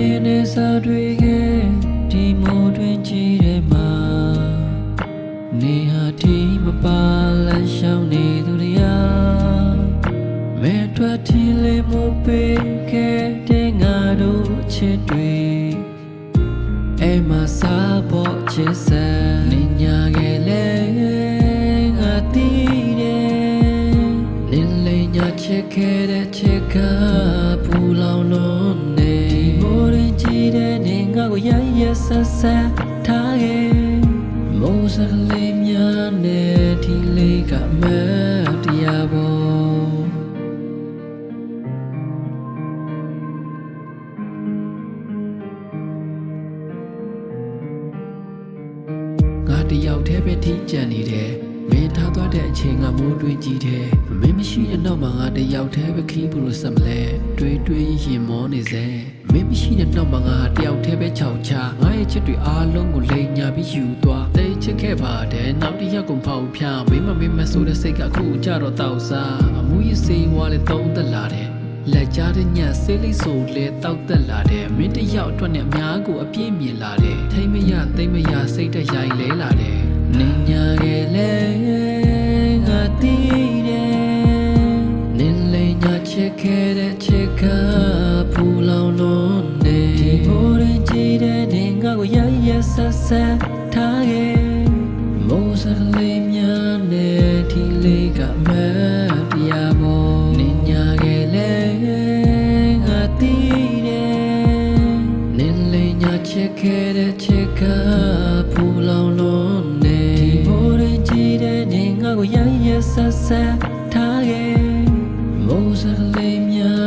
မြင်နေစားတွေ့ခဲ့ဒီမိုးတွင်ကြည်တဲ့မှာနေဟာဒီမပါလမ်းရှောင်းနေသူတရားမဲထွက်ထီလေးမပေးခဲ့တဲ့ငါတို့ချစ်တွေအမစားပေါ်ချစ်စံနေညာခဲ့လေ ချစ်ခဲ့တဲ့ချစ်ကပူလောင်လို့နေဒီမိုးရင်ကြည့်တဲ့နေငါကိုရရဆက်ဆက်ထားခဲ့မိုးစကလေးများနဲ့ဒီလေးကမတရားပေါ်ငါတယောက်တည်းပဲထိကြံနေတယ် မင်းထားသွားတဲ့အချိန်ကမိုးတွင်းကြီးတယ်မင်းမရှိတဲ့နောက်မှာငါတယောက်တည်းပဲခီးဘူးလို့ဆက်မလဲတွေးတွေးရင်မောနေစေမင်းမရှိတဲ့နောက်မှာငါတယောက်တည်းပဲခြောက်ချငါရဲ့ချစ်တွေအားလုံးကိုလိန်ညာပြီးယူသွားတိတ်ချစ်ခဲ့ပါတယ်နောက်တစ်ယောက်ကိုဖောက်ဖျားမင်းမမင်းမဆိုတဲ့စိတ်ကအခုကြတော့တောက်စားအမှုရစေးဝါလေသုံးသက်လာတယ်လက်ကြားတဲ့ညဆေးလေးဆိုလဲတောက်တက်လာတယ်မင်းတယောက်အတွက်နဲ့အများကိုအပြည့်မြင်လာတယ်ထိမ့်မရသိမ့်မရစိတ်တရိုင်လဲလာတယ် နင်ညာရဲ့လေငါတည်တယ်နင်လေးညာချစ်ခဲ့တဲ့ချစ်ကပူလောင်လို့နေဒီဘိုးရင်ကြည့်တဲ့နင်ငါကိုရရဆက်ဆက်ထားခဲ့မိုးစကလေးများနဲ့ဒီလေးကမတရားပေါ်နင်ညာရဲ့လေငါတည်တယ်နင်လေးညာချစ်ခဲ့တဲ့ချစ်ကပူလောင်လို့ ဆက်ထားခဲ့မိုးစကလေးများ